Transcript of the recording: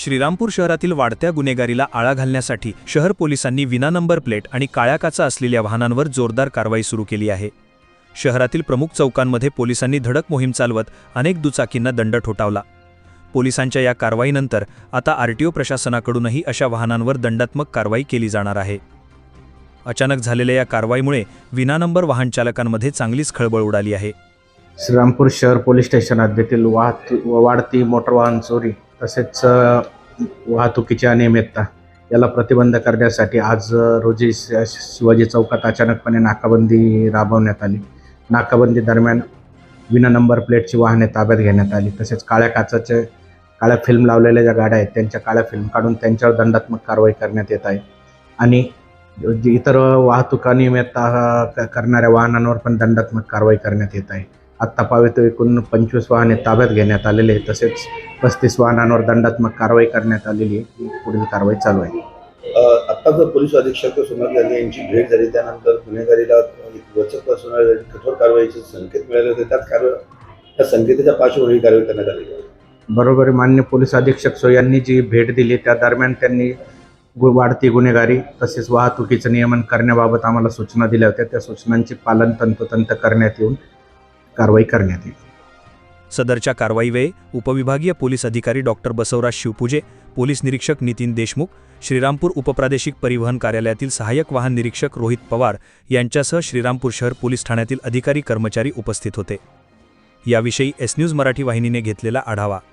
श्रीरामपूर शहरातील वाढत्या गुन्हेगारीला आळा घालण्यासाठी शहर पोलिसांनी विना नंबर प्लेट आणि काळ्या काचा असलेल्या वाहनांवर जोरदार कारवाई सुरू केली आहे. शहरातील प्रमुख चौकांमध्ये पोलिसांनी धडक मोहीम चालवत अनेक दुचाकींना दंड ठोठावला. पोलिसांच्या या कारवाईनंतर आता आरटीओ प्रशासनाकडूनही अशा वाहनांवर दंडात्मक कारवाई केली जाणार आहे. अचानक झालेल्या या कारवाईमुळे विना नंबर वाहन चालकांमध्ये चांगलीच खळबळ उडाली आहे. श्रीरामपूर शहर पोलीस स्टेशन हद्दीतील वाहतू वाढती मोटर वाहन चोरी तसेच वाहतुकीच्या वाहतुकीची अनियमितता याला प्रतिबंध करण्यासाठी आज रोजी शिवाजी चौकात अचानकपणे नाकाबंदी राबवण्यात आली. नाकाबंदी दरम्यान विना नंबर प्लेटची वाहने ताब्यात घेण्यात आली. तसेच काळ्या काचाचे काळ्या फिल्म लावलेल्या ज्या गाड्या आहेत त्यांच्या काळ्या फिल्म काढून त्यांच्यावर दंडात्मक कारवाई करण्यात येत आहे. आणि इतर वाहतूक अनियमितता क- करणाऱ्या वाहनांवर पण दंडात्मक कारवाई करण्यात येत आहे. आत्ता पावे एकूण पंचवीस वाहने ताब्यात घेण्यात आलेले आहे तसेच पस्तीस वाहनांवर दंडात्मक कारवाई करण्यात आलेली आहे पुढील कारवाई चालू आहे अ, आत्ता जर पोलीस अधीक्षक सोनाली यांनी यांची भेट झाली त्यानंतर गुन्हेगारीला वचक कठोर कारवाईचे संकेत मिळाले होते त्यात कारवाई त्या संकेताच्या पार्श्वभूमी ही कारवाई करण्यात आली आहे. बरोबर. मान्य पोलीस अधीक्षक सो यांनी जी भेट दिली त्या दरम्यान त्यांनी वाढती गुन्हेगारी तसेच वाहतुकीचं नियमन करण्याबाबत आम्हाला सूचना दिल्या होत्या त्या सूचनांचे पालन तंतोतंत करण्यात येऊन कारवाई करण्यात येईल सदरच्या कारवाईवेळी उपविभागीय पोलीस अधिकारी डॉक्टर बसवराज शिवपूजे पोलीस निरीक्षक नितीन देशमुख श्रीरामपूर उपप्रादेशिक परिवहन कार्यालयातील सहाय्यक वाहन निरीक्षक रोहित पवार यांच्यासह श्रीरामपूर शहर पोलीस ठाण्यातील अधिकारी कर्मचारी उपस्थित होते. याविषयी एस न्यूज मराठी वाहिनीने घेतलेला आढावा.